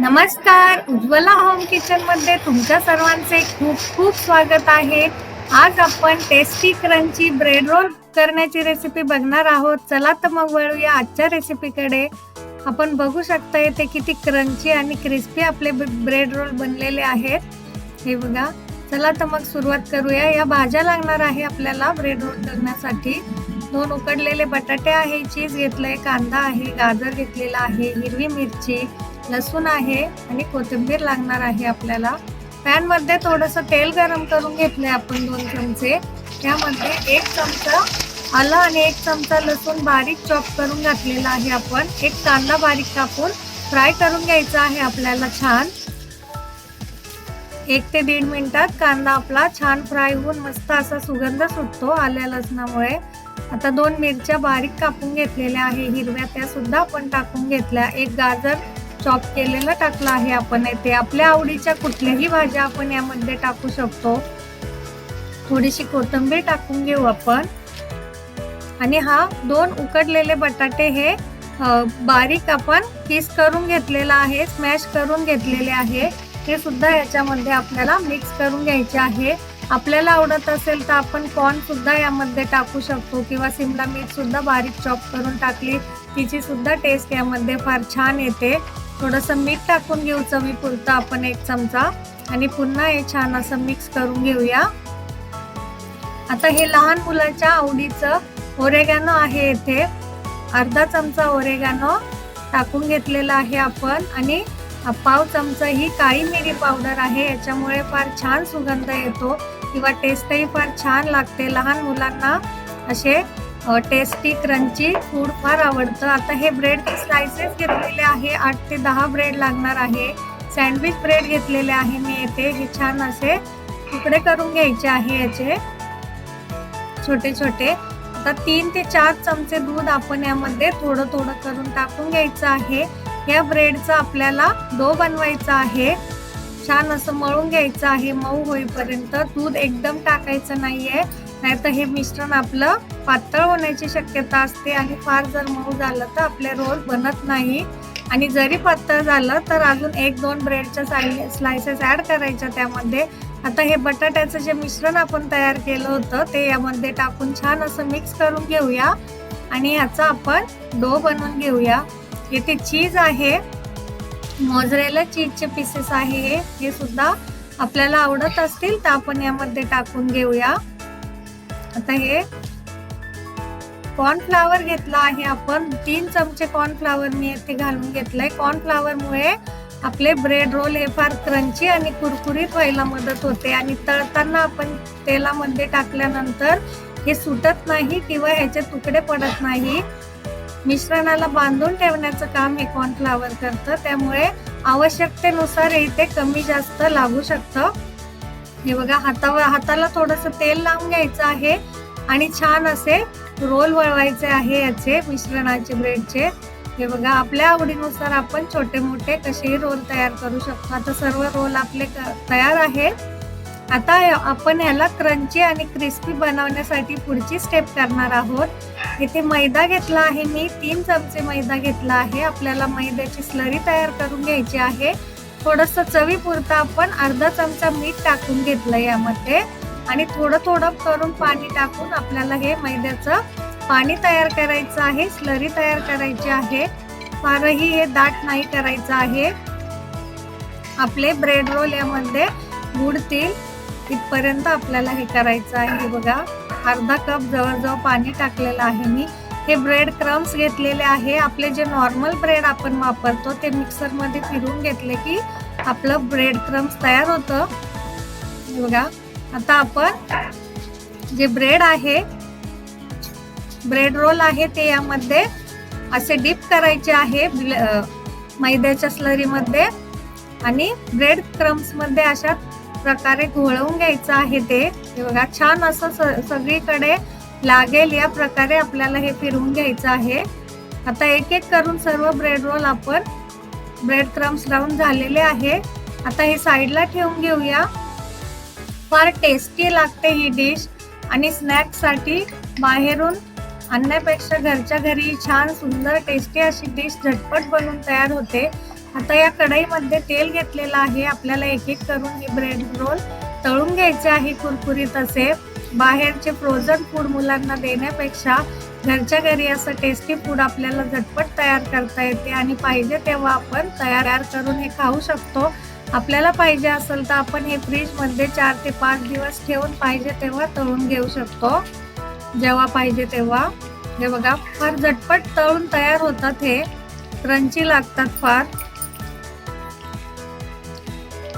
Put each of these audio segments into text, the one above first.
नमस्कार. उज्ज्वला होम किचनमध्ये तुमच्या सर्वांचे खूप खूप स्वागत आहे. आज आपण टेस्टी क्रंची ब्रेड रोल करण्याची रेसिपी बघणार आहोत. चला तर मग वळूया आजच्या रेसिपीकडे आपण बघू शकता येते किती क्रंची आणि क्रिस्पी आपले ब्रेड रोल बनलेले आहेत. हे बघा. चला तर मग सुरुवात करूया. या भाज्या लागणार आहे आपल्याला ब्रेड रोल करण्यासाठी. दोन उकडलेले बटाटे आहे चीज घेतलंय कांदा आहे गाजर घेतलेला आहे हिरवी मिरची लसूण आहे आणि कोथिंबीर लागणार आहे आपल्याला. पॅनमध्ये थोडंसं तेल गरम करून घेतलंय आपण दोन चमचे. त्यामध्ये एक चमचा आलं आणि एक चमचा लसूण बारीक चॉप करून घातलेला आहे आपण. एक कांदा बारीक कापून फ्राय करून घ्यायचा आहे आपल्याला छान. एक ते दीड मिनिटात कांदा आपला छान फ्राय होऊन मस्त असा सुगंध सुटतो आल्या लसणामुळे. आता दोन मिरच्या बारीक कापून घेतलेल्या आहे हिरव्या त्या सुद्धा आपण टाकून घेतल्या. एक गाजर चॉप केलेलं टाकलं आहे आपण. येथे आपल्या आवडीच्या कुठल्याही भाज्या आपण यामध्ये टाकू शकतो. थोडीशी कोथिंबीर टाकून घेऊ आपण. आणि हा दोन उकडलेले बटाटे हे बारीक आपण किस करून घेतलेला आहे स्मॅश करून घेतलेले आहे. हे सुद्धा याच्यामध्ये आपल्याला मिक्स करून घ्यायचे आहे. आपल्याला आवडत असेल तर आपण कॉर्न सुद्धा यामध्ये टाकू शकतो किंवा सिमला मिर्च सुद्धा बारीक चॉप करून टाकली. तिची सुद्धा टेस्ट यामध्ये फार छान येते. थोडंसं मीठ टाकून घेऊ चवीपुरतं आपण एक चमचा. आणि पुन्हा हे छान असं मिक्स करून घेऊया. आता हे लहान मुलाच्या आवडीचं ओरेगॅनो आहे येथे अर्धा चमचा ओरेगॅनो टाकून घेतलेला आहे आपण. आणि पाव चमचा ही काळी मिरी पावडर आहे. याच्यामुळे फार छान सुगंध येतो. किंवा टेस्टही फार छान लागते लहान मुलांना. असे टेस्टी क्रंची फूड फार आवडतं. आता हे ब्रेड स्लायसेस घेतलेले आहे. आठ ते दहा ब्रेड लागणार आहे. सँडविच ब्रेड घेतलेले आहे मी येथे. हे छान असे तुकडे करून घ्यायचे आहे याचे. छोटे छोटे. आता तीन ते चार चमचे दूध आपण यामध्ये थोडं थोडं करून टाकून घ्यायचं आहे. या ब्रेडचा आपल्याला डो बनवायचा आहे. छान असं मळून घ्यायचं आहे. मऊ होईपर्यंत दूध एकदम टाकायचं नाहीये. नाहीतर हे मिश्रण आपलं पातळ होण्याची शक्यता असते आणि फार जर मऊ झालं तर आपले रोल बनत नाही. आणि जरी पातळ झालं तर अजून एक दोन ब्रेडच्या स्लायसेस ॲड करायच्या त्यामध्ये. आता हे बटाट्याचं जे मिश्रण आपण तयार केलं होतं ते यामध्ये टाकून छान असं मिक्स करून घेऊया. आणि याचा आपण डो बनवून घेऊया. येथे चीज आहे. मोजरेला चीजचे पीसेस आहे हे सुद्धा आपल्याला आवडत असतील तर आपण यामध्ये टाकून घेऊया. आता हे कॉर्नफ्लावर घेतला आहे आपण. तीन चमचे कॉर्नफ्लावर मी येथे घालून घेतलंय. कॉर्नफ्लावर मुळे आपले ब्रेड रोल हे फार क्रंची आणि कुरकुरीत व्हायला मदत होते आणि तळताना आपण तेलामध्ये टाकल्यानंतर हे सुटत नाही किंवा ह्याचे तुकडे पडत नाही. मिश्रणाला बांधून ठेवण्याचं काम हे कॉर्नफ्लावर करतं. त्यामुळे आवश्यकतेनुसार इथे कमी जास्त लागू शकतं. हे बघा हातावर हाताला थोडस तेल लावून घ्यायचं आहे. आणि छान असे रोल वळवायचे आहे याचे मिश्रणाचे ब्रेडचे. हे बघा आपल्या आवडीनुसार आपण छोटे मोठे कसेही रोल तयार करू शकतो. आता सर्व रोल आपले क- तयार आहेत आता आपण याला क्रंची आणि क्रिस्पी बनवण्यासाठी पुढची स्टेप करणार आहोत. इथे मैदा घेतला आहे मी. तीन चमचे मैदा घेतला आहे. आपल्याला मैद्याची स्लरी तयार करून घ्यायची आहे. थोडस चवीपुरतं आपण अर्धा चमचा मीठ टाकून घेतलं यामध्ये. आणि थोडं थोडं करून पाणी टाकून आपल्याला हे मैद्याचं पाणी तयार करायचं आहे स्लरी तयार करायची आहे. फारही हे दाट नाही करायचं आहे. आपले ब्रेड रोल यामध्ये बुडतील इथपर्यंत आपल्याला हे करायचं आहे. बघा अर्धा कप जवळजवळ पाणी टाकलेलं आहे मी. हे ब्रेड क्रम्स घेतलेले आहे. आपले जे नॉर्मल ब्रेड आपण वापरतो ते मिक्सरमध्ये फिरून घेतले की आपलं ब्रेड क्रम्स तयार होतं. बघा. आता आपण जे ब्रेड आहे ब्रेड रोल आहे ते यामध्ये असे डीप करायचे आहे ब्ल- मैद्याच्या स्लरीमध्ये आणि ब्रेड क्रम्समध्ये अशा प्रकारे घोळवून घ्यायचं आहे ते. बघा छान असं स- सगळीकडे लागेल या प्रकारे आपल्याला हे फिरवून घ्यायचं आहे. आता एक एक करून सर्व ब्रेड रोल आपण ब्रेड क्रम्स लावून झालेले आहे. आता हे साईडला ठेवून घेऊया. फार टेस्टी लागते ही डिश आणि स्नॅक्ससाठी बाहेरून आणण्यापेक्षा घरच्या घरी छान सुंदर टेस्टी अशी डिश झटपट बनवून तयार होते. आता या कढईमध्ये तेल घेतलेलं आहे. आपल्याला एक एक करून हे ब्रेड रोल तळून घ्यायचे आहे कुरकुरीत असे. बाहेरचे फ्रोझन फूड मुलांना देण्यापेक्षा घरच्या घरी असं टेस्टी फूड आपल्याला झटपट तयार करता येते आणि पाहिजे तेव्हा आपण तयार करून हे खाऊ शकतो. आपल्याला पाहिजे असेल तर आपण हे फ्रीजमध्ये चार ते पाच दिवस ठेवून पाहिजे तेव्हा तळून घेऊ शकतो. जेव्हा पाहिजे तेव्हा. हे बघा फार झटपट तळून तयार होतात हे. क्रंची लागतात फार.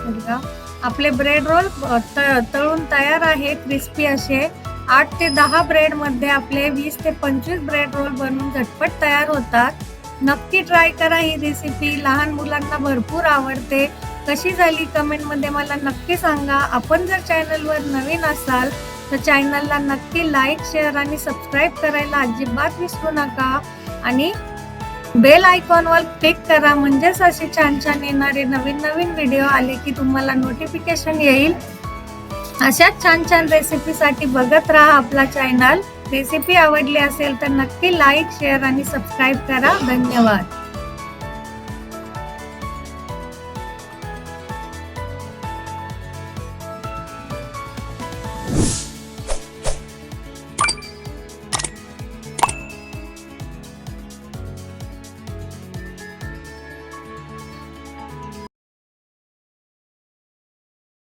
बघा आपले ब्रेड रोल तळून तयार आहे क्रिस्पी असे. आठ ते दहा ब्रेडमध्ये आपले वीस ते पंचवीस ब्रेड रोल बनवून झटपट तयार होतात. नक्की ट्राय करा ही रेसिपी लहान मुलांना भरपूर आवडते. कशी झाली कमेंटमध्ये मला नक्की सांगा. आपण जर चॅनलवर नवीन असाल तर चॅनलला नक्की लाईक शेअर आणि सबस्क्राईब करायला अजिबात विसरू नका. आणि बेल आयकॉनवर क्लिक करा. म्हणजेच असे छान छान येणारे नवीन नवीन व्हिडिओ आले की तुम्हाला नोटिफिकेशन येईल. अशाच छान छान रेसिपीसाठी बघत राहा आपला चॅनल रेसिपी आवडली असेल तर नक्की लाईक शेअर आणि सबस्क्राईब करा. धन्यवाद.